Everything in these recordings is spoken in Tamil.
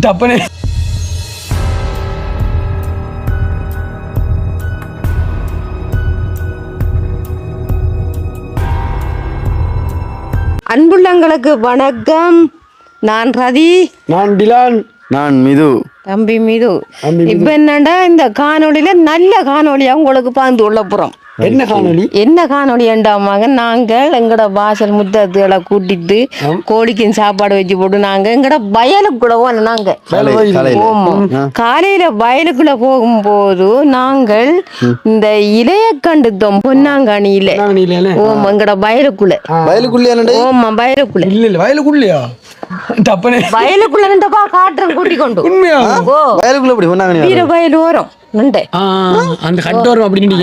டப்பனே அன்புள்ளங்களுக்கு வணக்கம். நான் ரதி. நான் டிலான். நான் மிது. தம்பி மீது. இப்ப என்னடா இந்த காணொளியில நல்ல காணொளியா உங்களுக்கு பாந்து உள்ள புறம். என்ன காணொலி என்ன காணொளி என்றாமாங்க நாங்கள் எங்கட வாசல் முத்தத்துகளை கூட்டிட்டு கோழிக்கும் சாப்பாடு வச்சு போட்டு நாங்க எங்கட வயலுக்குள்ள போனோம் நாங்க. காலை காலையில் வயலுக்குள்ள போகும்போது நாங்கள் இந்த இலைய கண்டுத்தோம் பொன்னாங்காணியில ஓம் எங்கட வயலுக்குள்ள. வயலுக்குள்ளே என்னடே ஓமா வயலுக்குள்ள. இல்ல இல்ல வயலுக்குள்ளயா? டப்பனே. வயலுக்குள்ள நின்றப்பா காட்டுறேன் கூட்டி கொண்டு. உண்மையா? வயலுக்குள்ள எப்படி சொன்னாங்க வீர வயல் ஓரம். நின்று. அந்த கட்டோரம் அப்படின்னு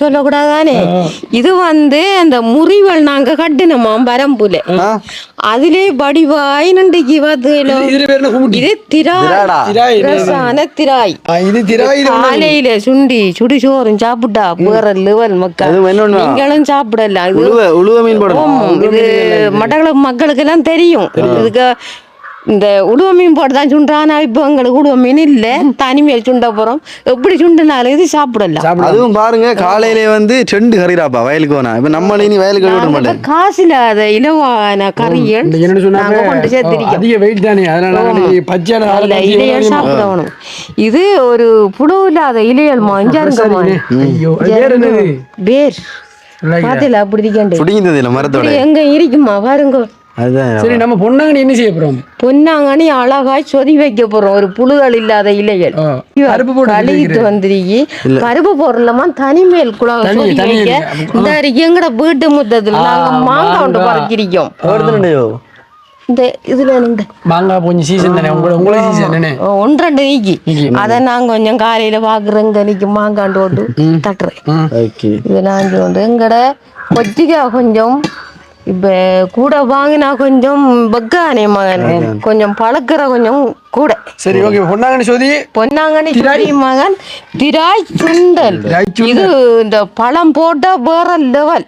சொல்லக்கூடாதானே? இது வந்து அந்த முறிவல் நாங்க கட்டினோமா பரம்புல அதிலே வடிவாய் பேர் இது திராய். காலையில சுண்டி சுடி சோறும் சாப்பிட்டா லெவல் மக்கள் நீங்களும் சாப்பிடலாம். இது உழுவ மீன் போடணும் ஆமா, இது மட்டக்களப்பு மக்களுக்கு எல்லாம் தெரியும். இதுக்கு இந்த உடுவ மீன் போட்டு தான் சுண்டா ஆனா இப்போ எங்களுக்கு உடுவ மீன் இல்ல. தனிமையில் சுண்ட போறோம். எப்படி சுண்டுனாலும் இது சாப்பிடலாம். அதுவும் பாருங்க காலையிலே வந்து செண்டு கறிறாப்பா வயலுக்கு போனா. இப்ப நம்ம இனி வயலுக்கு விட மாட்டேன் காசு இல்லாத இலவான கறியல் இந்த என்னன்னு சொன்னாங்க. நாங்க கொண்டு சேர்த்திருக்கோம் அதிக வெயிட் தானே. அதனால பத்தி இலையல் சாப்பிடணும். இது ஒரு புழு இல்லாத இலையல் மஞ்சாருங்கம்மா ஐயோ பாத்தில அப்படி இருக்கேன் பிடிங்கிறது இல்ல மரத்தோட. எங்க இருக்குமா? பாருங்க. அதுதான். சரி நம்ம பொண்ணாங்கன்னு என்ன செய்ய போறோம்? பொன்னாங்கனி அழகாய் சொதி வைக்க போறோம். ஒரு புழுகள் இல்லாத இலைகள். கழுவிட்டு வந்துருக்கி பருப்பு போடலாமா தனிமேல் வைக்க. இருக்கு. இந்த எங்கட வீட்டு முத்தத்துல நாங்க மாங்காய் ஒன்று பறக்கிறோம். ஒருத்தனையோ இந்த இதுல இந்த மாங்காய் கொஞ்சம் சீசன் தானே? உங்களை உங்களை சீசன் தானே? ஒன்றரை நீக்கி. அதை நான் கொஞ்சம் காலையில பாக்குறேங்க நிக்கி மாங்காண்டு போட்டு தட்டுறேன். ஓகே. இது நான் கொண்டு எங்கட கொச்சிக்காய் கொஞ்சம் இப்ப கூட வாங்கினா கொஞ்சம் பக்கானே மகன். கொஞ்சம் பழக்கிற கொஞ்சம் கூட. சரி ஓகே. பொண்ணாங்கன்னு சொல்லி பொன்னாங்கண்ணி திராய்? மகன் திராய் சுண்டல். இது இந்த பழம் போட்டா வேற லெவல்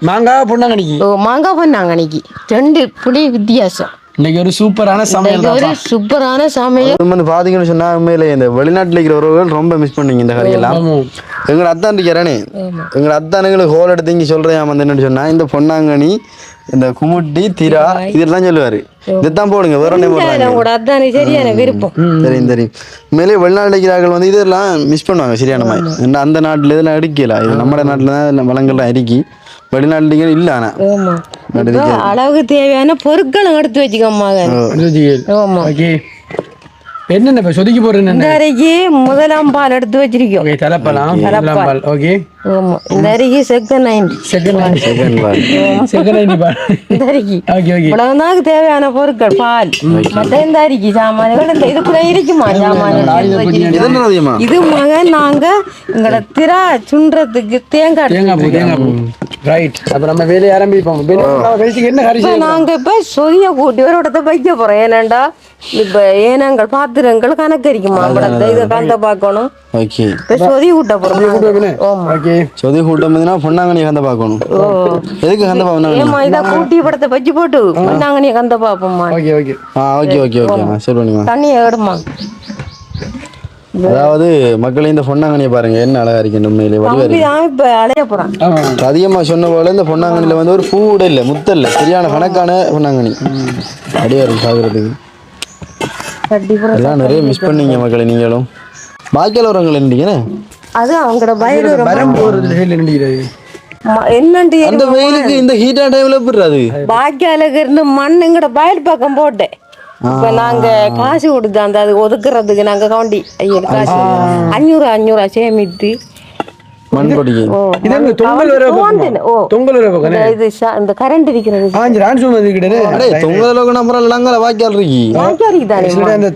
மாங்காய் பொண்ணாங்கண்ணிக்கு ஓ மாங்காய் பொன்னாங்கண்ணிக்கு. ரெண்டு புளி வித்தியாசம். இன்னைக்கு ஒரு சூப்பரான சமையல் ஒரு சூப்பரான சமையல். வந்து பாத்தீங்கன்னு சொன்னா உண்மையிலே இந்த வெளிநாட்டுல இருக்கிற உறவுகள் ரொம்ப மிஸ் பண்ணீங்க இந்த கறியெல்லாம். ஆமா. எங்களை அத்தான் இருக்கிறானே எங்களை அத்தான் எங்களுக்கு ஹோல் எடுத்து இங்க சொல்றேன் வந்து என்னன்னு சொன்னா இந்த பொன்னாங்கனி இந்த குமுட்டி திரா இதெல்லாம் சொல்லுவாரு. இதுதான் போடுங்க வேற ஒண்ணே போடுறாங்க சரியான விருப்பம். தெரியும் தெரியும் மேலே வெளிநாட்டு இருக்கிறார்கள் வந்து இதெல்லாம் மிஸ் பண்ணுவாங்க சரியான மாதிரி. ஏன்னா அந்த நாட்டுல இதெல்லாம் அடிக்கல. இது நம்ம நாட்டுல தான் வளங்கள்லாம் அடிக்கி. வெளிநாட்டுல இல்ல ஆனா. அளவுக்கு தேவையான பொருட்களும் எடுத்து வச்சுக்கோ மகன். ஆமா. ஓகே. என்னென்ன இப்ப சொதுக்கி போடுறது இந்த என்ன அருகே முதலாம் பால் எடுத்து வச்சிருக்கோம். ஓகே தலைப்பழம் தலைப்பால். ஓகே. ஆமா. இந்த அருகே செகண்ட் நைன் செகண்ட் செகண்ட் பால் செகண்ட் ஐடி பால். இந்த அருகே. Okay okay. இவ்வளவுதான் தேவையான பொருட்கள் பால். மற்ற இந்த அரிக்கி சாமான்கள் இந்த இதுக்குள்ள இருக்குமா? சாமான்கள் இது என்ன அதிகமா இது மகன் நாங்க எங்களோட திரா சுண்டுறதுக்கு தேங்காய் ரைட் அப்ப நம்ம வேலையை ஆரம்பிப்போம். இப்ப என்ன செய்யணும் நாங்க இப்ப சொதிய கூட்டி ஒரு இடத்த வைக்க போறோம். ஏனண்டா? இப்ப ஏனங்கள் பாத்திரங்கள் கணக்கரிக்குமா? நம்மள இதை கந்த பார்க்கணும். ஓகே இப்ப சொதி கூட்ட போறோம். ஆமா. ஓகே சொதி கூட்டம் இருந்துன்னா பொன்னாங்கனி கந்த பார்க்கணும். எதுக்கு கந்த பார்க்கணும்? ஏமா இத கூட்டி படத்தை வச்சு போட்டு நாங்க நீ கந்த பாப்போம்மா ஓகே ஓகே ஆ ஓகே ஓகே ஓகே சரி பண்ணுங்க தண்ணியை எடுமா அதாவது மக்களே இந்த பொன்னாங்கனியை பாருங்க என்ன அழகா இருக்கு உண்மையிலே வடிவா அதிகமா சொன்ன போல இந்த பொன்னாங்கனில வந்து ஒரு பூ கூட இல்ல முத்த இல்ல சரியான கணக்கான பொன்னாங்கனி அடியா இருக்கு சாகுறதுக்கு. எல்லாம் நிறைய மிஸ் பண்ணீங்க மக்களே நீங்களும். பாக்கியால வரவங்க இருந்தீங்கன்னு அது அவங்களோட ரொம்ப மரம் போறது என்னண்டு அந்த வெயிலுக்கு இந்த ஹீட்டா டைம்ல எப்படி அது. பாக்கியாலுக்கு இருந்து மண் எங்கட வயல் பக்கம் போட்டேன். இப்ப நாங்க காசு கொடுத்து அந்த அது ஒதுக்குறதுக்கு நாங்க கவுண்டி. ஐயோ காசு. அஞ்சூறு அஞ்சூறு சேமித்து.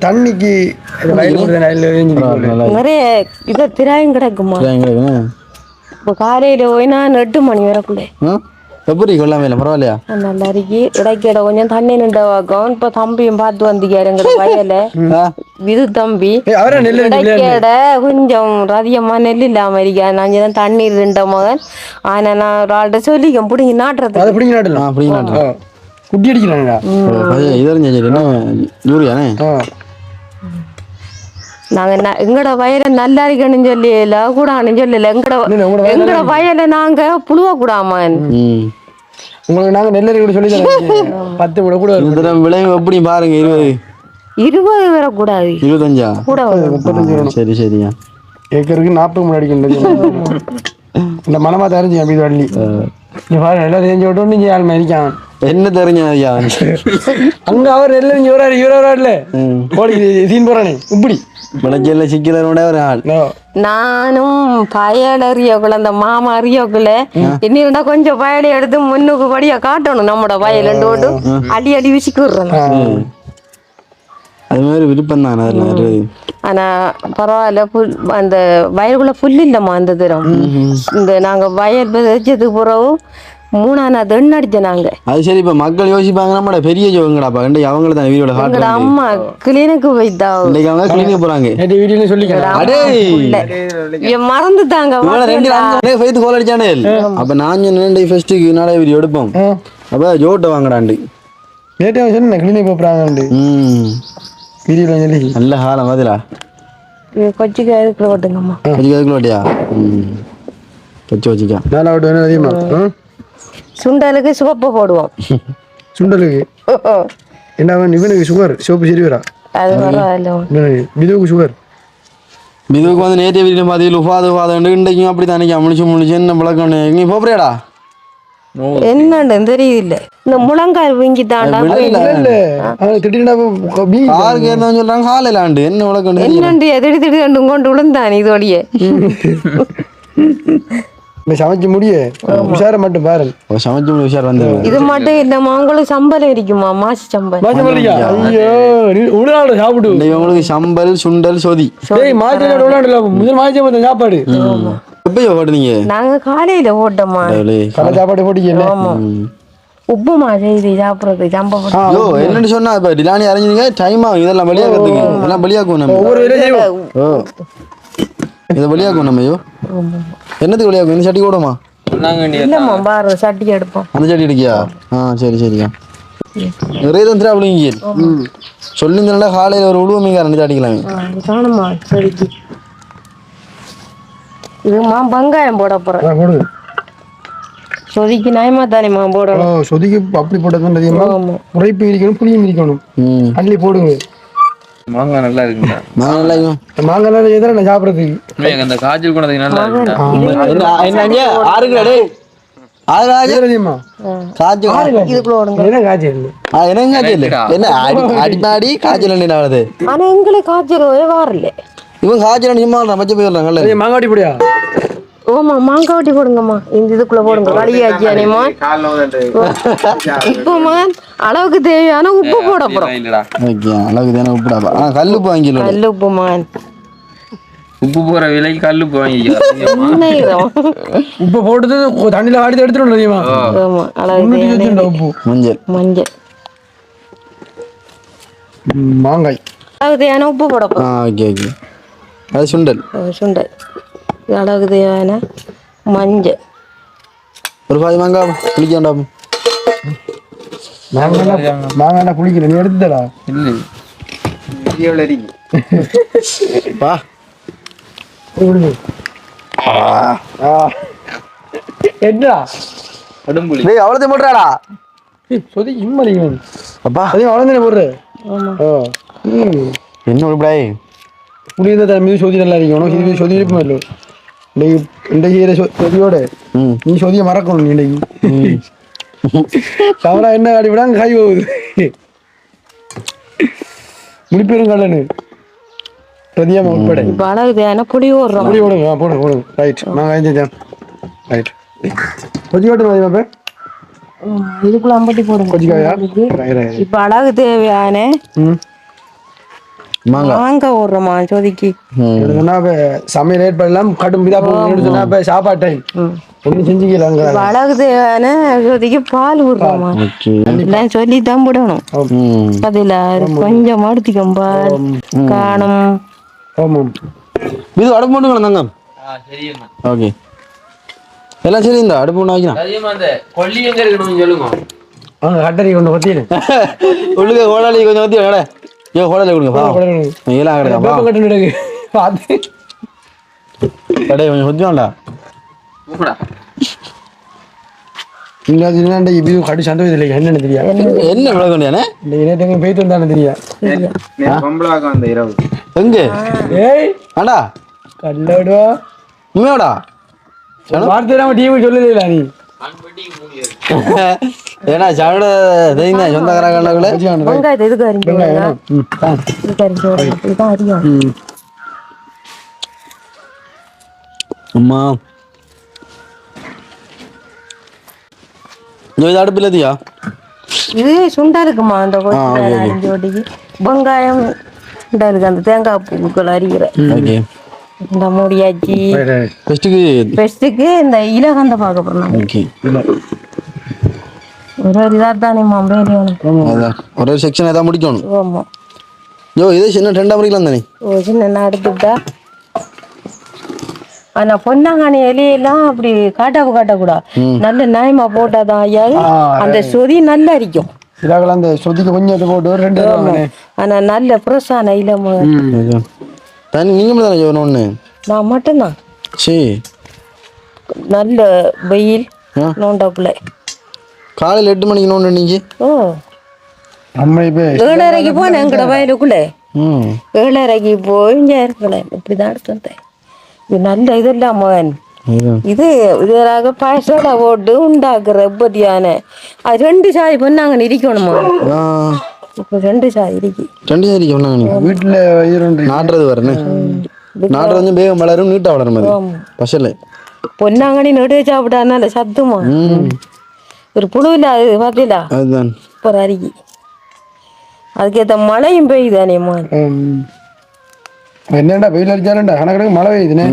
தண்ணிக்கு நிறைய இத திராயம் கிடக்குமா? இப்ப காலையில போய் நான் எட்டு மணி வரக்குள்ளே? எப்படி கொள்ளாம இல்லை பரவாயில்லையா நல்லா இருக்கு இடைக்கிட கொஞ்சம் தண்ணி நின்ற வாக்கம் இப்ப தம்பியும் பார்த்து வந்திக்காரு எங்க வயல? இது தம்பி இடைக்கேட கொஞ்சம் அதிகமா நெல் இல்லாம இருக்கா நான் தான் தண்ணீர் இருந்த மகன் ஆனா நான் ஒரு ஆள்கிட்ட சொல்லிக்கேன் பிடிங்கி நாட்டுறது அதை பிடிங்க நாட்டலாம் அப்படிங்களா குட்டி அடிக்கிறாங்கடா இதறிஞ்ச யூரியானே நாங்க ந- எங்கட வயலை நல்லா இருக்கணும்னு சொல்லல கூடான்னு சொல்லல. எங்கட இல்ல, எங்கட வயலை நாங்க புழுவ கூடாமன். ம். உங்களுக்கு நாங்க நெல்லறி கூட சொல்லி தரோம் பத்து கூட கூட இந்த தடவை விளைவு எப்படி பாருங்க இருபது. இருபது வரக்கூடாது இருபத்தஞ்சா? கூட வரும். ஆ, சரி சரியா ஏக்கருக்கு நாற்பது முன்னாடி அடிக்கணும் இந்த மனமா தெரிஞ்சு அப்படி வள்ளி நீ பாரு எல்லாம் தெரிஞ்சு விட்டு நீங்க ஆள் மதிக்கான் என்ன தெரிஞ்ச ஐயா? அங்க அவர் இங்க வராரு இவர் வராருல. கோழி சீன் போறானே இப்படி. விளைச்சல்ல சிக்கிறவனோட ஒரு ஆள். நானும் பயல் அறியக்குள்ள அந்த மாமா அறியக்குள்ள இன்னிருந்தா கொஞ்சம் பயலை எடுத்து முன்னுக்கு படியா காட்டணும் நம்மட வயல் போட்டு அடி அடி விசிக்கிடுறோம் அது மாதிரி விருப்பம் தான் அதெல்லாம் ஆனா பரவாயில்ல புல் அந்த வயலுக்குள்ள புல் இல்லம்மா அந்த தரம். இந்த நாங்க வயல் விதைச்சதுக்கு பிறகு மூணாவது எண்ணெய் அடிச்சோம் நாங்க. அது சரி இப்ப மக்கள் யோசிப்பாங்க நம்மட பெரிய ஜோங்கடாப்பா. கண்டு அவங்கள தான் எங்கட காட்டுறாங்க அம்மா கிளினிக்கு போய்தா இன்னைக்கு அவங்க கிளினிக் போறாங்க. நேற்று வீடியோல சொல்லிக்கலாம் அடே மறந்துட்டாங்க இவன ரெண்டு நாள் ஃபைத்து கோல் அடிச்சானே. அப்ப நான் சொன்னேன் ஃபர்ஸ்ட்டுக்கு நாளை வீடியோ எடுப்போம். அப்ப ஜோட்ட வாங்கடாண்டு நேற்று அவன் சொன்னேன் கிளினிக் போறாங்கண்டு ம். வீடியோல சொல்லி. நல்ல காலம் மாதிரா கொச்சிக்கு அதுக்குள்ள ஓட்டுங்கம்மா. வச்சுக்க அதுக்குள்ள ஓட்டியா? ம். வச்சு வச்சுக்கா நாலா விட்டு வேணும் அதிகமா. ம்? சுண்டலுக்கு சிவப்பு போடுவோம் சுண்டலுக்கு என்ன இவனுக்கு சுகர் சிவப்பு சரி வரா அது இவனுக்கு விதுவுக்கு சுகர் இதுக்கு வந்து நேற்று வீடியோ பார்த்து உபாது உபாது இன்றைக்கும் அப்படி தானே முழிச்சு முழிச்சு என்ன பழக்கம் நீ போறியாடா என்னன்னு தெரியல இந்த முழங்கால் வீங்கி தாண்டா சொல்றாங்க காலையில ஆண்டு என்ன பழக்கம் என்னண்டு ரெண்டு கொண்டு விழுந்தான் இதோடைய சமைச்சு முடிய உஷார மட்டும் பாரு சமைச்சு முடி உஷார் வந்து இது மட்டும் இல்லம்மா உங்களுக்கு சம்பளம் இருக்குமா மாசி பண்ணியா ஐயோ நீ உடனாட சாப்பிடு. உங்களுக்கு சம்பல் சுண்டல் சொதி. டேய் மாச்சு உடனாடல முதல் மாச்சு மத்த சாப்பாடு. எப்பயோ ஓடுனீங்க நாங்க காலையில ஓட்டோமா. கடை சாப்பாடு போட்டிக்கல ம். உப்புமா செய்து சாப்பிடுறது ஐயோ என்னன்னு சொன்னா இப்ப டிலானி அறிஞ்சிங்க டைம் ஆகும். இதெல்லாம் வெளியாகிறதுக்கு இதெல்லாம் வெளியாக்கும் நம்ம. ஒவ்வொரு இதை வெளியாக்கும் நம்ம ஐயோ என்னத்துக்கு வெளியாக்கும் இந்த சட்டி கூடமா இல்லம்மா பாரு சட்டி எடுப்போம். அந்த சட்டி அடிக்கியா ஆ சரி சரியா நிறைய தந்திரா அப்படிங்க சொல்லியிருந்தா காலையில் ஒரு உழுவ மீங்க ரெண்டு அடிக்கலாம். காணுமா சரிக்கு. இதுமா வெங்காயம் போட போறேன். சொதிக்கு நியாயமா தானேம்மா போடணும். சொதிக்கு அப்படி போட்டது அதிகமா ஆமா. உரைப்பு இருக்கணும் புளியும் இருக்கணும் அள்ளி போடுங்க. மாங்காய் நல்லா இருக்குங்க. நான் நல்லா இருக்கும். இந்த மாங்காய் நேரம் எதிர நான் சாப்பிட்றதுக்கு. உண்மையாக அந்த காய்ச்சல் குணத்துக்கு நல்லா என்ன ஆறுங்களா டேய்? காய்ச்சல் ஆனா எங்களுக்கு வரல இவன் காய்ச்சல் சும்மா பச்சை போயிடுறாங்கல்ல மாங்காடி போடியா ஓமா மாங்காய் வெட்டி போடுங்கம்மா. இந்த இதுக்குள்ள போடுங்க. களியாச்சியானேம்மா இப்போமா அளவுக்கு தேவையான உப்பு போட போறோம். ஓகே அளவுக்கு தானே உப்புடாப்பா ஆ கல் உப்பு வாங்கிடலாம் கல் உப்புமா உப்பு போற விலைக்கு கல் உப்பு. உப்பு கொ- தண்ணியில வாடி எடுத்துட்டு தேவையான உப்பு. மஞ்சள். மஞ்சள். மாங்காய். அளவுக்கு தேவையான உப்பு போட ஆ போறோம். Okay okay. அது சுண்டல். சுண்டல். மஞ்சள் ஒரு பாதி மாங்காய் குளிக்காண்டா மாங்காய் மாங்காய் புளிக்கல நீ எடுத்துடா இல்லை வா என்னடா கடும்புளி டேய் அவ்வளோத்தையும் போட்டுறாடா சொதி இம்மலிங்க அப்பா அதே அவ்வளோ போடுற ஆமா ஓ ம் என்ன புளி இருந்தால் தர மீது சொதி நல்லா இருக்கும் உனக்கு இது சொதி இருப்போம் இல்லை இன்னைக்கு இன்றைக்கு செய்கிற சொ சொதியோட நீ சொதியை மறக்கணும் நீ இன்னைக்கு தவறா என்ன அடி விடாங்க காய் போகுது. முடிப்பெரும் கல்லனு பிரதியாம உட்பட இப்ப அளவுக்கு தேவையான புளி ஓடுறோம். புளி போடுங்க ஆ, போடுங்க போடுங்க ரைட் நான் காய்ஞ்சேன் ரைட் கொதி ஓட்டு மதியமா இதுக்குள்ள அம்பட்டி போடுங்க. ரைட் இப்ப அளவுக்கு தேவையான? மாங்காய். ஓடுறோமா இப்ப சமையல் பண்ணலாம் கடும் இதா இப்ப சாப்பாடு டைம் ஒன்றும் செஞ்சுக்கலாங்க தேவையான சொதிக்கு பால் விடுறோமா ஓகே. எல்லாம் சொல்லி தான் விடணும் ம். அதுல கொஞ்சம் எடுத்துக்கும் பால் காணும். ஆமாம். இது அடுப்பு வேணாங்க சரிம்மா. ஓகே. எல்லாம் சரி இந்த அடுப்பு இருக்கணும் சொல்லுங்க. கட்டரி கொத்திடு. கொஞ்சம் கடை ஐயோ கோடாலி கொடுங்க பா. இதெல்லாம் கிடக்கா பா. கட்டு நடக்கு பார்த்து கடை கொஞ்சம் போடா இங்க என்னடா இது கடி சண்டை இல்லை என்னன்னு தெரியா? என்ன விளக்க வேண்டியானே இந்த இணையத்தங்க போயிட்டு வந்தானே தெரியா? பொம்பளாக்க வந்த இரவு. எங்க? ஏய். ஆண்டா கல்லடா உண்மையோடா வார்த்தை நம்ம டிவி சொல்லல நீ. ஏன்னா சவட தெரியுங்க சொந்தக்காரங்கள வெங்காயத்தை இதுக்கு அறிஞ்சு இதுக்கு அறிஞ்சு இதுதான் அறியும் அம்மா. இது அடுப்பில் எதியா? இது சுண்டா இருக்குமா? அந்த ஓட்டிக்கு வெங்காயம் இருக்கு அந்த தேங்காய் பூக்கள் அறிகிற இந்த மூடியாச்சி ஃபஸ்ட்டுக்கு பெஸ்ட்டுக்கு இந்த இலகந்த பார்க்க போறோம் ஓகே ஒரு ஒரு இதாக தானே அதான். ஒரு செக்ஷன் ஏதாவது முடிக்கணும். ஆமா. யோ இது சின்ன ரெண்டாம் மணிக்கெலாம் தானே? ஒரு சின்ன எடுத்துக்கிட்டா ஆனா பொன்னாங்கண்ணி இலையெல்லாம் அப்படி காட்டாப்பு காட்டக்கூடாது நல்ல நியாயமா போட்டாதான் ஐயா. அந்த சொதி நல்லா அரிக்கும் இதாகலாம் அந்த சொதிக்கு கொஞ்சம் போட்டு ஒரு ரெண்டு ஆனா நல்ல ஃப்ரெஷ்ஷான இளம. தண்ணி நீங்கள் தானே சொல்லணும் ஒன்று நான் மட்டும்தான். சரி நல்ல வெயில். நோண்டாப்புல காலையில் எட்டு மணிக்கு நோண்டு நீங்கள் ஓ. நம்ம இப்ப ஏழரைக்கு போனேன் எங்கட வயலுக்குள்ளே. ம். ஏழரைக்கு போய் இங்கே இருக்கல இப்படிதான் எடுத்து வந்தேன். இது நல்ல இதெல்லாம் மகன் இது? இதராக பழசோட போட்டு உண்டாக்குற எப்பத்தியான அது ரெண்டு சாய் பண்ணாங்க இருக்கணுமா ஆ. இப்போ ரெண்டு சாய் இருக்கு. ரெண்டு சொன்னாங்க நீங்கள் வீட்டுல ரெண்டு நாட்டுறது வரனே நாட்டுறது கொஞ்சம் வேகம் வளரும் நீட்டாக வளரும் அது. பசல பொன்னாங்கனி நடு சாப்பிட்டானால சத்துமா? ஒரு புழு இல்லாது பார்த்தீங்களா அதுதான். இப்போ அருகி. அதுக்கேற்ற மழையும் பெய்யுதானேம்மா ம். என்னடா வெயில் அடிச்சாலும்டா. கணக்கணக்கு மழை பெய்யுதுனே.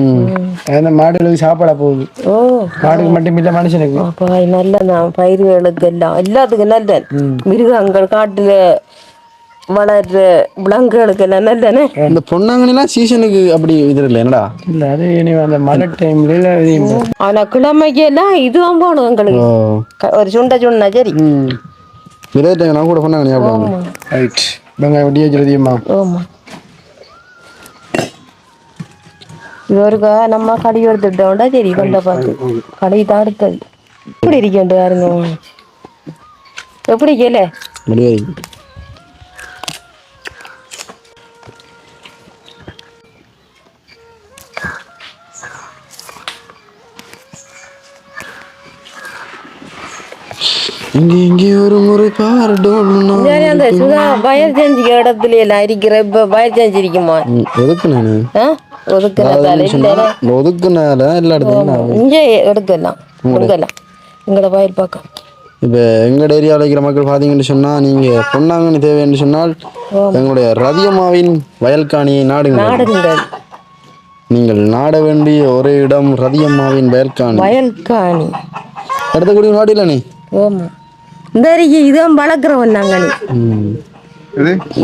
அந்த மாடுகளுக்கு சாப்பாடா போகுது. ஓ. மாடுக்கு மட்டும் இல்ல மனுஷனுக்கு. அப்போ நல்ல தான் பயிர்களுக்கு எல்லாம் எல்லாத்துக்கும் நல்ல மிருகங்கள் காட்டுல வளர்ற விலங்குகளுக்கு எல்லாம் நல்லதானே இந்த பொன்னாங்கண்ணிலாம் சீசனுக்கு அப்படி இது இல்லை என்னடா? இல்ல அது இனி அந்த மழை டைம்ல ஆனா கிழமைக்கு எல்லாம் இதுவும் போகணும் எங்களுக்கு. ஒரு சுண்ட சுண்ணா சரி. இதே டைம் நான் கூட பொன்னாங்கண்ணி ரைட் வெங்காயம் ஒட்டியே ஆமா. இது ஒருக்கா நம்ம கடை எடுத்துட்டோம்டா சரி கொண்ட பார்த்து கடை தான் அடுத்தது. எப்படி இருக்கேன் பாருங்க. எப்படி கேள. இங்கே இங்கே ஒரு முறை பாரடோன்னா சரி அந்த சுதா பயிர் செஞ்சுக்க இடத்துல எல்லாம் இருக்கிற இப்ப பயிர் செஞ்சிருக்குமா? எதுக்கு நான்? ஆ? ஒதுக்குறதால இல்லைன்னா ஒதுக்குனால எல்லா இடத்துலையும் இங்கே எடுக்கலாம் எடுக்கலாம் எங்களோட பயிர் பக்கம் இப்போ எங்களோட ஏரியாவில் இருக்கிற மக்கள் பார்த்தீங்கன்னு சொன்னால் நீங்கள் பொன்னாங்கண்ணி தேவை என்று சொன்னால் எங்களுடைய ரதியம்மாவின் வயல்காணியை நாடுங்கள் நீங்கள் நாட வேண்டிய ஒரே இடம் ரதியம்மாவின் வயல்காணி வயல்காணி அடுத்த குடி நாட்டில நீ ஆமா இந்த அருகே இதுவும் வளர்க்குறவன் நாங்க ம்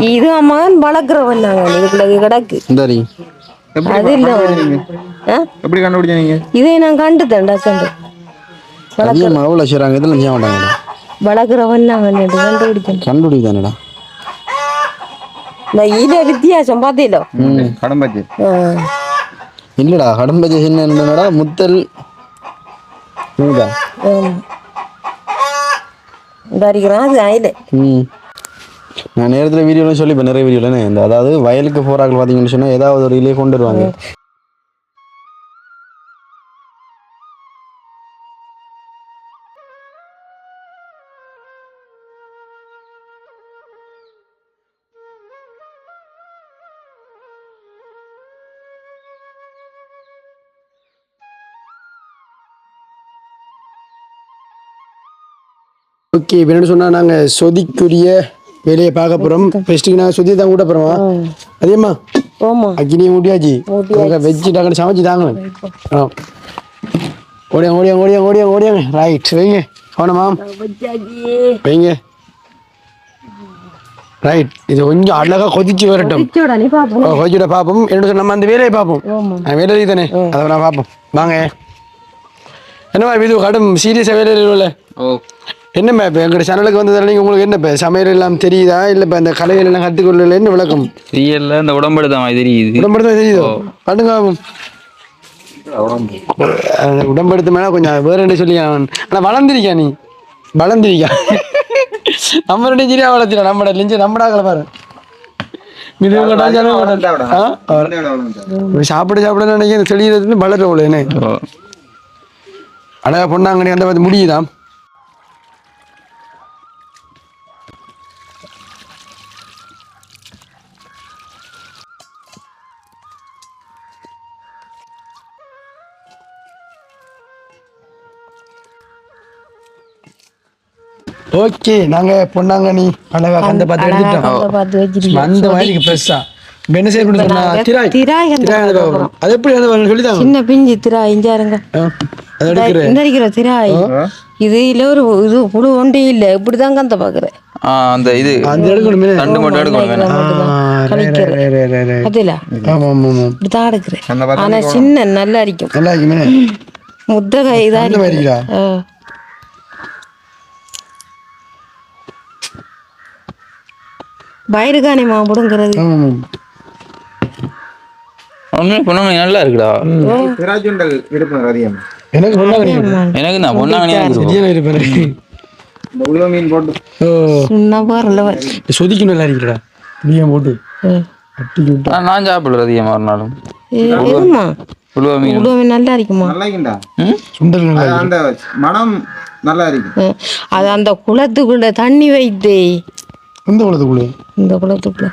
இது மகன் வளர்க்குறவன் நாங்க இதுக்குள்ள கிடக்கு இந்தாரி அது இல்ல? எப்படி கண்டுபிடிச்ச நீங்க இதை நான் கண்டுதேன்டா கண்டு ரதியம்மா எவ்வளோ செய்கிறாங்க இதெல்லாம் செய்ய மாட்டாங்கடா. வளர்க்குறவன் நாங்க கண்டுபிடிச்சேன் கண்டுபிடி தானடா இந்த இத வித்தியாசம் பார்த்தீங்களோ கடம்பாச்சு இல்லைடா கடம்பஜ சின்ன என்னடா? முத்தல். இதுதா இந்த அரிக்கிறான் அது ஆயில ம். நான் நேரத்தில் வீடியோலாம் சொல்லி இப்போ நிறைய வீடியோலனே இந்த அதாவது வயலுக்கு போகிறார்கள் பார்த்தீங்கன்னு சொன்னால் ஏதாவது ஒரு இலையை கொண்டு வருவாங்க. ஓகே இப்போ என்ன சொன்னால் நாங்கள் சொதிக்குரிய வேலையை பார்க்க போறோம். ஃபர்ஸ்ட்டுக்கு நாங்கள் சொதி தான் கூட போறோமா. அதேம்மா? ஓமா அக்கினியை மூட்டியாச்சு. அவங்க வெஜ்ஜு டக்குனு சமைச்சு தாங்க. ஆ ஓடியாங்க ஓடியாங்க ஓடியாங்க ஓடியாங்க ஓடியாங்க. ரைட் வைங்க. கவனமா வைங்க. ரைட் இது கொஞ்சம் அழகா கொதிச்சு வரட்டும். கொதிச்சுட பார்ப்போம். என்ன நம்ம அந்த வேலையை பார்ப்போம். வேலை தானே? அதை நான் பார்ப்போம். வாங்க. என்னவா இது கடும் சீரியஸாக வேலை இல்லை ஓ. என்னம்மா இப்போ எங்களோட சேனலுக்கு வந்ததால நீங்கள் உங்களுக்கு என்ன இப்போ சமையல் எல்லாம் தெரியுதா? இல்லை இப்போ அந்த கலைகள் எல்லாம் கற்றுக்கொள்ள என்ன விளக்கம்? ரியல்ல இந்த உடம்பெடு தான் தெரியுது. உடம்பு தான் தெரியுதோ? பண்ணுங்க உடம்பெடுத்து மேலே கொஞ்சம் வேற என்ன சொல்லி ஆனால் வளர்ந்துருக்கியா நீ? வளர்ந்துருக்கியா? நம்ம ரெண்டு சரியா வளர்த்திடா நம்மட லிஞ்சு நம்மடாக்கல பாரு. சாப்பிட சாப்பிட நினைக்கிறேன் தெளிகிறது வளர உள்ள என்ன. அழகா பொண்ணாங்கடி அந்த மாதிரி முடியுதா? ஓகே நாங்க பொன்னாங்கண்ணி அழகா கந்த பார்த்து எடுத்துட்டோம் அந்த மாதிரி ஃப்ரெஷ்ஷா என்ன செய்யணும் சொன்னா திராய். திராய். அது எப்படி அந்த சொல்லிதாங்க சின்ன பிஞ்சு திராய் இஞ்சாருங்க அது எடுக்கிறேன். இந்த இருக்கிற திராய். இது இல்ல ஒரு இது புழு ஒன்றே இல்ல. இப்படிதான் கந்த பாக்குறேன். ஆ அந்த இது அந்த எடுக்கணுமே. தண்டு மட்டும் எடுக்கணும் வேணும். அதுல ஆமா ஆமா ஆமா இப்படிதான் எடுக்கிறேன். ஆனா சின்ன நல்லா இருக்கும் நல்லா இருக்குமே முத்திர கை ஆமா உண்மையிலே பொன்னாங்கண்ணி நல்லா இருக்குடா. திராஜுண்டல் இருப்பேன் அதிகம். எனக்கு பொன்னாங்கண்ணி எனக்கு தான் இருப்பேன். மீன் போட்டு. சொதிக்கு நல்லா இருக்கிறடா பிரியம் போட்டு. நான் சாப்பிடுறது அதிகமாக ஒரு நாளும். நல்லா இருக்குமா? நல்லா அந்த மனம் நல்லா இருக்கும். அது அந்த குளத்துக்குள்ள தண்ணி வைத்தே. எந்த குளத்துக்குள்ள இந்த குளத்துக்குள்ள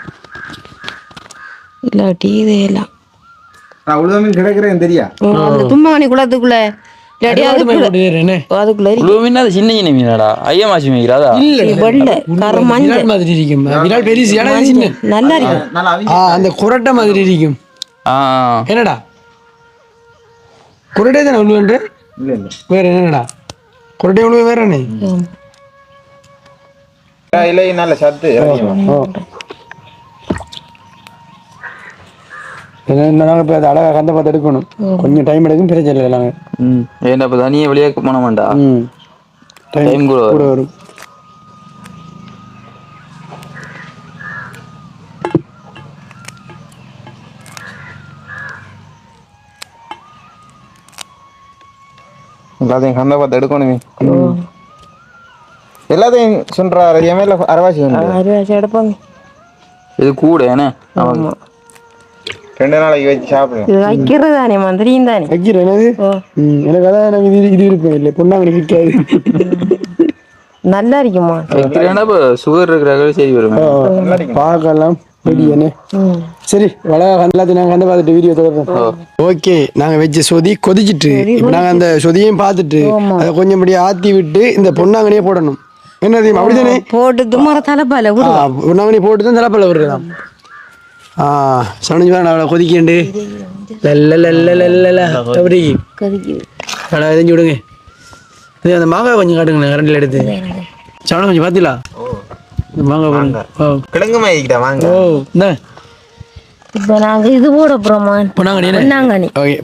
இல்லாட்டி நான் உழுவ மீன் கிடைக்கிறேன் தெரியா தும்பாணி குளத்துக்குள்ள இது அந்த குரட்டை மாதிரி இருக்கும். ஆ என்னடா? குரட்டை தானே உழுவன்று இல்ல இல்ல. வேற என்னடா? குரட்டை உழுவ வேற இல்லை நல்ல சத்து நாங்கள் இப்போ அதை அழகாக கந்த பார்த்து எடுக்கணும். கொஞ்சம் டைம் எடுக்கும் பிரச்சனை இல்லை நாங்கள் ம். இப்போ தனியே வெளியே போன மாட்டா? ம். டைம் கூட கூட வரும். எல்லாத்தையும் கந்த பார்த்து எடுக்கணுமே. எல்லாத்தையும் சொல்றாரு அதிகமா இல்ல அரைவாசி அறுவாசி எடுப்பாங்க. இது கூட என்ன? ரெண்டு நாளைக்கு வச்சு சாப்பிடுங்க. இது வைக்கிறது தானே மந்திரியும் தானே? வைக்கிறேன் எனக்கு அதான் எனக்கு இது இது இருப்பேன் இல்லை. பொண்ணாங்கடி விற்காது நல்லா இருக்குமா? வைக்கிறேன்னா இப்போ சுகர் இருக்கிறாங்க சரி வரும் பார்க்கலாம். சரி வள எல்லாத்தையும் வந்து பார்த்துட்டு வீடியோ தொடர்றோம். ஓகே நாங்கள் வச்ச சொதி கொதிச்சிட்டு இப்போ நாங்கள் அந்த சொதியையும் பார்த்துட்டு அதை கொஞ்சம் இப்படி ஆற்றி விட்டு இந்த பொன்னாங்கனியே போடணும். என்ன தெரியுமா அப்படிதானே? போட்டு துமர தலைப்பால பொன்னாங்கனி போட்டு தான் தலைப்பில் விடுறதாம் ஆ சமைஞ்சு வேணாம் அவ்வளோ கொதிக்கண்டு. லல்ல லல்ல லல்ல அப்படி அவ்வளோ எரிஞ்சு விடுங்க இது அந்த மாங்காய் கொஞ்சம் காட்டுங்களேன் கரண்டில் எடுத்து சவனம் கொஞ்சம் பார்த்தீங்களா மாங்காய் பாருங்க வாங்க ஓ இந்த இப்போ இது போட பொன்னாங்கண்ணி ஓகே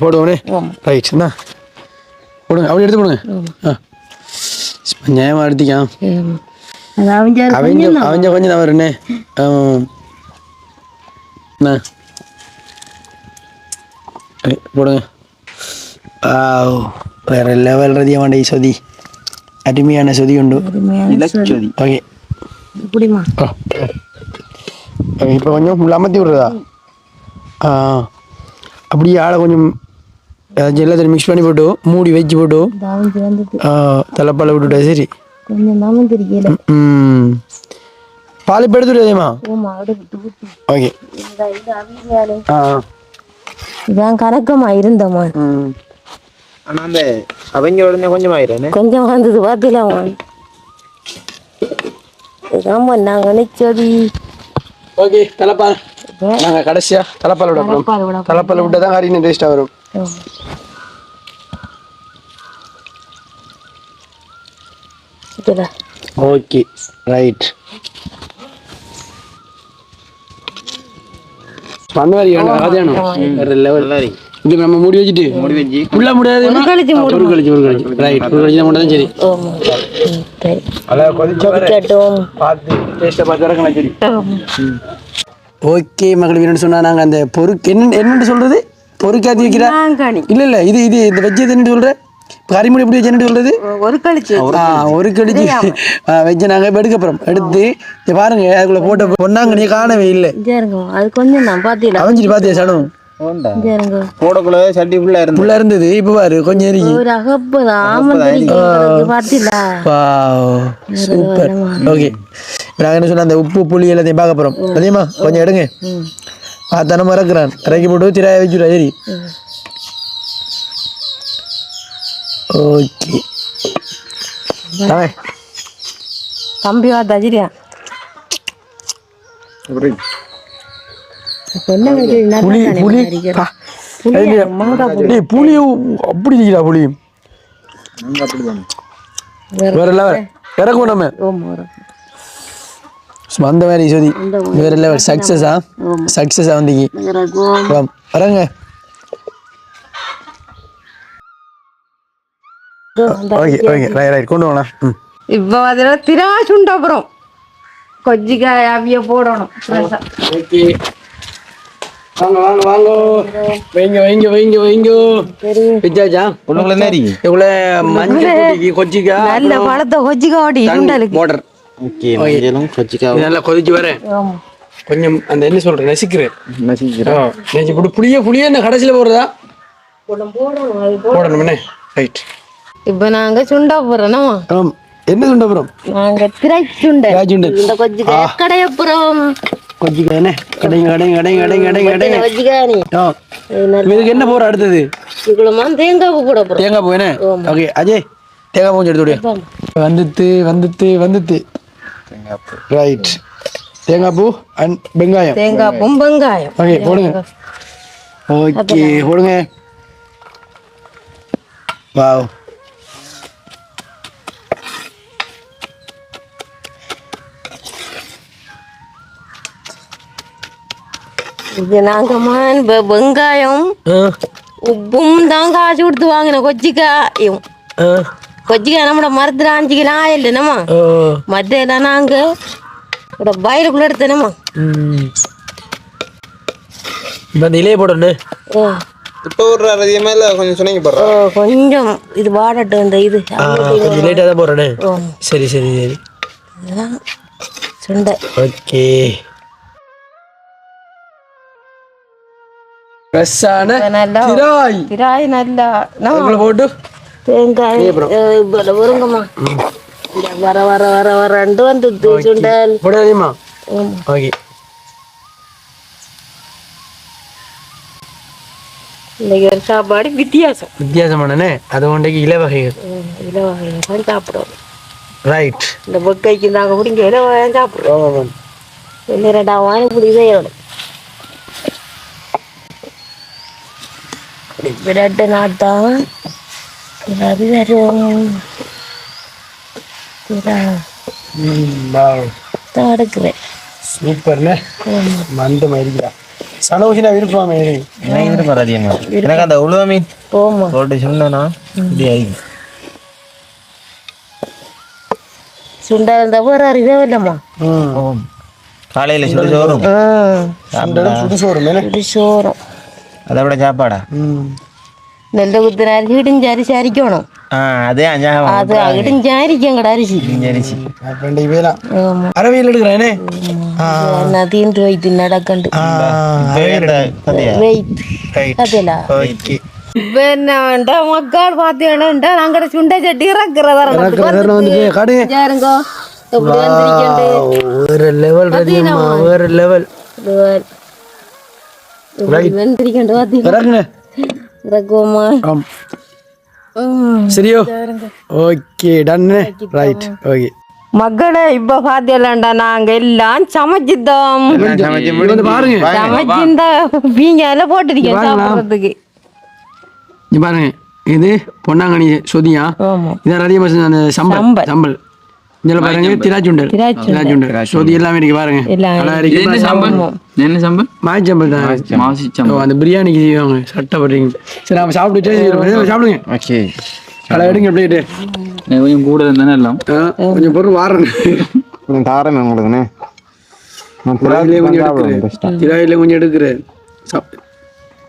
ரைட் என்ன போடுங்க அப்படி எடுத்து போடுங்க ஆ நியாயமாக எடுத்திக்கான் ம். அது அவங்க அவங்க அவங்க கொஞ்சம் தான் வருண்ணே என்ன ஏய், போடுங்க ஆவ். வேற லெவல் ரதியமாண்டி சொதி அருமையான சொதி உண்டு இலச்சொதி ஓகே இப்படிமா இப்போ கொஞ்சம் full அமர்த்தி விடுறதா ஆ அப்படியே ஆளை கொஞ்சம் ஏதாச்சும் எல்லாத்தையும் மிக்ஸ் பண்ணி போட்டு மூடி வச்சு போட்டு தலைப்பால விட்டுட்டா சரி. பால் இப்போ எடுத்துடுதேம்மா ஓமா எடுத்து ஊத்தி. ஓகே. இதான் கணக்கமா இருந்தம்மா. ம். ஆனா அந்த அவங்க உடனே கொஞ்சம் ஆயிரம் கொஞ்சம் வந்தது பார்த்துலாமா இதான் நாங்க நிச்சதி ஓகே தலைப்பால் நாங்கள் கடைசியாக தலைப்பால் விட விட தலைப்பால் விட்டால் தான் கறி டேஸ்ட்டாக வரும். ஓகே ரைட் பண்ணுவாரி லெவல் இது நம்ம மூடி வச்சுட்டு மூடி வச்சு. உள்ள முடியாது ஒரு கழிச்சு மூடு. ஒரு கழிச்சு ஒரு கழிச்சு. ரைட் ஒரு கழிச்சு மட்டும் தான் சரி. ஆமா சரி அలా கொதிச்சா கேட்டோம் பார்த்து டேஸ்ட்டை பார்த்து இறக்கலாம் சரி. ஓகே மகள் வீரன் சொன்னா நாங்க அந்த பொறுக்கு என்ன என்னன்னு சொல்றது? பொறுக்காத்தி வைக்கிறா? இல்ல இல்ல இது இது இந்த வெஜ் என்னன்னு சொல்ற? இப்ப கறிமுடி எப்படி வச்சு என்னன்னு சொல்றது? ஒரு கழிச்சு. ஒரு கடிச்சு வெஜ்ஜை நாங்க இப்ப எடுக்க போறோம். எடுத்து பாருங்க அதுக்குள்ள போட்ட பொண்ணாங்க நீ காணவே இல்லை. அது கொஞ்சம் அவஞ்சிட்டு பாத்தியா சரிங்க போடக்குள்ள சட்டி ஃபுல்லா இருந்து ஃபுல்லா இருந்தது. இப்ப பாரு கொஞ்சம் எரிக்கி ஒரு அகப்பு தான் பாத்தீங்களா சூப்பர் ஓகே நாங்கள் என்ன சொன்ன அந்த உப்பு புளி எல்லாத்தையும் பார்க்க போகிறோம் அதிகமா கொஞ்சம் எடுங்க. பார்த்தானே மறக்கிறான். இறக்கி போட்டு திராய வச்சுடா சரி. ஓகே. தம்பி புளி புளி. புளி. அப்படி இருக்கா புளி. வேற லெவல் இறக்கும் நம்ம. அந்த மாதிரி சரி வேற லெவல் சக்ஸஸா சக்ஸஸா வந்தீங்க வரங்க ஓகே ஓகே ரைட் ரைட் கொண்டு வாங்க ம். இப்ப பாத்தீங்கன்னா திராசுண்டபுரம் கொஜ்ஜிக்காய் அவிய போடணும். ஓகே. வாங்க வாங்க வாங்க. வைங்க வைங்க வைங்க வைங்க. பிச்சாச்சா உள்ளுக்குள்ள என்ன இருக்கு இவ்வளோ மஞ்சள் குட்டிக்கு கொச்சிக்கா நல்ல பழத்தை கொஜ்ஜிக்காய் ஓடி சுண்டலுக்கு. மோட்டர். ஓகே மஞ்சளும் நல்லா கொதிச்சு வரேன். கொஞ்சம் அந்த என்ன சொல்றேன் நசிக்கிறேன் நசிக்கிறேன் நெஞ்சு போட்டு புளிய புளிய என்ன கடைசியில் போடுறதா போடணும், போடணும், அது போ- போடணும் என்ன ரைட் இப்ப நாங்க சுண்டா போறோம் என்ன சுண்டபுரம் நாங்க திரை சுண்டல் ராஜுண்டல் இந்த கொஜ்ஜிக்காய் கடையப்புறம் கொச்சிக்கா என்ன கடைங்க கடைங்க கடைங்க கடைங்க கடைங்க இதுக்கு என்ன போற அடுத்தது இவ்வளவுமா தேங்காய் பூ போட போறோம் தேங்காய் பூ என்ன ஓகே அஜய் தேங்காய் பூ எடுத்து விடு வந்துட்டு வந்துட்டு வந்துட்டு ரைட் தேங்காய் பூ அண்ட் வெங்காயம் தேங்காய் பூ வெங்காயம் ஓகே போடுங்க ஓகே போடுங்க வாவ் இது நாங்க மான் வெ- வெங்காயம் உப்பும் தான் காசு கொடுத்து வாங்கின கொச்சிக்காயும் கொச்சிக்காய் நம்மட மரத்துல அஞ்சு கிலோ ஆயில் என்னம்மா மத்தையெல்லாம் நாங்க. ஓ. இப்போ ஒரு அதிகமா இல்ல கொஞ்சம் இது வாடட்டும் இந்த இது. கொஞ்சம் லேட்டாக தான் போடுறேனே ஓ, சரி சரி சரி. சுண்டை. ஓகே. ஃப்ரெஷ்ஷான திராய். திராய் நல்லா. நம்ம உங்களை போட்டு? தேங்காய் வருங்கம்மா வர வர வர வரண்டு வந்து சுண்டல். போடாதீமா. ஓகே. இன்னைக்கு ஒரு சாப்பாடு வித்தியாசம். வித்தியாசமானே அது ஒன்றைக்கு இலை வகைகள். இல வகையாக சாப்பிடுவோம். ரைட் இந்த பொக்கைக்கு நாங்கள் பிடிங்க இல வகையாக சாப்பிடுவோம். ஒன்று ரெண்டாம் வாங்கி பிடிவே எவ்வளோ விரட்டு நாட்டம் அது வரும் தான் எடுக்கிறேன் சூப்பர்ண்ணே மந்த மாதிரிடா சனோசினா விருப்பமே எனக்கு அதிகமா எனக்கு அந்த உழுவ மீன் போமா போட்டு சொன்னா இப்படி ஆகி சுண்டல் இருந்த வேற அறிவே இல்லைம்மா. ஓம் காலையில சுடு சோறும். புதுசு வரும் இது சோறும் அதை விட சாப்பாடா? அரிசி அரிக்கணும் ஆ அதே அஞ்சா அது இடிஞ்ச அரிக்கங்கட அரிசி அரிசி ரெண்டு வேலாம் ஆமா அறவையில் எடுக்கிறேனே நான் தீண்டு வைத்து நடக்கண்டு வெயிட் அதில் சரியோ? Okay done. Right okay. மக்களை இப்ப பாத்தீங்களாண்டா நாங்க எல்லாம் சமைச்சிட்டோம். வந்து பாருங்க. சமைச்சிருந்தா பீங்கால போட்டிருக்கேன் சாப்பிடுறதுக்கு. பாருங்க. இது பொன்னாங்கண்ணி சொதியா? இதான் நிறைய அந்த சம்பல். சம்பல். இதில் பாருங்க திராச்சுண்டல் திராட்சை திராச்சுண்டல் சோதி எல்லாமே இருக்கு பாருங்க. என்ன சம்பல் என்ன சம்பல் மாய்ச்சம்பல் தான். மாசி ஓ, சம்பல் அந்த பிரியாணிக்கு செய்வாங்க. சட்டப்படுறீங்க சரி நம்ம சாப்பிட்டு. சாப்பிடுங்க. ஓகே. அதை எடுங்க பிளேட்டு கொஞ்சம் கூட இருந்தானே எல்லாம்? கொஞ்சம் பொருள் வாரணும். கொஞ்சம் தாரமே உங்களுக்குண்ணே நான் திராயிலே கொஞ்சம் எடுக்கிறேன். திராயில கொஞ்சம் எடுக்கிறேன். சாப்-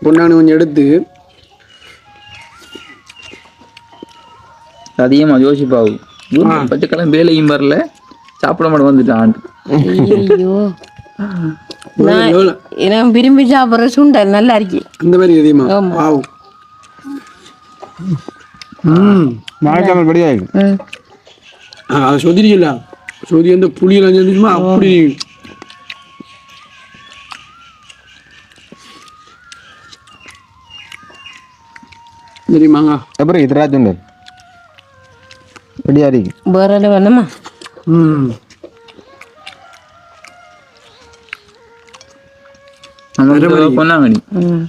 பொன்னானு கொஞ்சம் எடுத்து. அதிகமா யோசிப்பாவு பச்சைக்கிழமை வேலையும் வரல. சாப்பிட மாட்டேன் வந்துட்டான். ஐயோ நான் விரும்பி சாப்பிட்ற சுண்டல் நல்லா இருக்கு. அந்த மாதிரி அதிகமா ஆகும் ம். வாழைக்காமல் படியா இருக்கு ம். ஆ, அது சொதிரிக்கல சொதி அந்த புளியெல்லாம் செஞ்சுமா அப்படி. தெரியுமாங்க அப்புறம் இது ராஜுண்டல் படியா இருக்கு வேற வேணுமா? ம். ம்.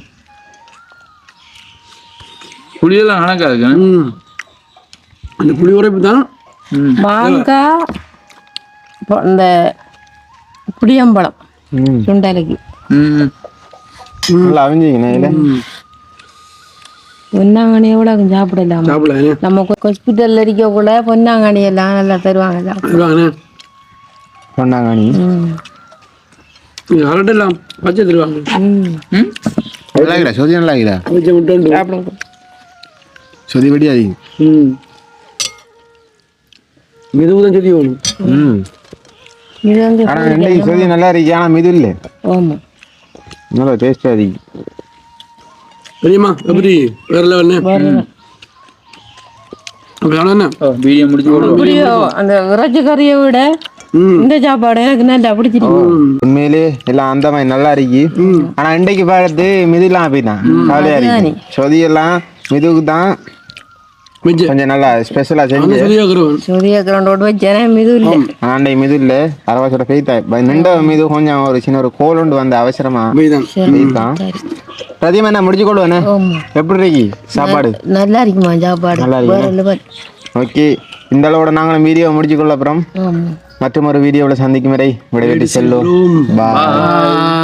புளியெல்லாம் கணக்கா இருக்கு? ம். அந்த புளி உரைப்பு தான்? மாங்காய் இந்த புளியம்பழம் சுண்டலுக்கு ம். நல்லா அவிஞ்சிங்கண்ணே பொன்னாங்கண்ணி எவ்வளோ சாப்பிடலாம். சாப்பிடல? நம்ம ஹாஸ்பிட்டலில் இருக்கக்குள்ள பொன்னாங்கண்ணி எல்லாம் நல்லா தருவாங்க நீங்க அரட்டெல்லாம் பச்சை தருவாங்க. ம். ம்? நல்லா இருக்கா சொதி நல்லா இருக்கா பச்சை விட்டு சாப்பிடுங்க. சொதி இருக்கு. ம். மெதுவு தான் சொல்லி வேணும் ஆனா சொதி நல்லா இருக்கு ஆனா மிது இல்லை. ஆமாம் நல்லா டேஸ்டாக இருக்கு. தெரியுமா எப்படி? வேற லெவல்னு அந்த இறைச்சி கறியை விட இந்த சாப்பாடு எனக்கு நல்லா பிடிச்சிருக்கு. உண்மையிலே எல்லாம் அந்த மாதிரி நல்லா இருக்கு. ஆனா இன்றைக்கு பார்த்து மிதுலாம் போயிட்டான் கவலையா இருக்கு. சொதி எல்லாம் மிதுக்கு தான் கொஞ்சம் நல்லா ஸ்பெஷலா செஞ்சு. சூரிய வச்சேன் இல்லை. ஆனா அன்றைக்கு மிது இல்ல. அரவாசோட பெய்தா நின்ற மிது கொஞ்சம் ஒரு சின்ன ஒரு கோல் உண்டு வந்த அவசரமா போய் தான் பெய்தான் பிரதிமா என்ன முடிச்சு ஆமாம் எப்படி இருக்கு? சாப்பாடு? நல்லா இருக்குமா சாப்பாடு? நல்லா இருக்கு. ஓகே. இந்த அளவோட நாங்களும் வீடியோ முடிச்சு கொள்ள அப்புறம் மற்றும் ஒரு வீடியோவில் சந்திக்கும் வரை விடைபெற்று செல்லும் பாய்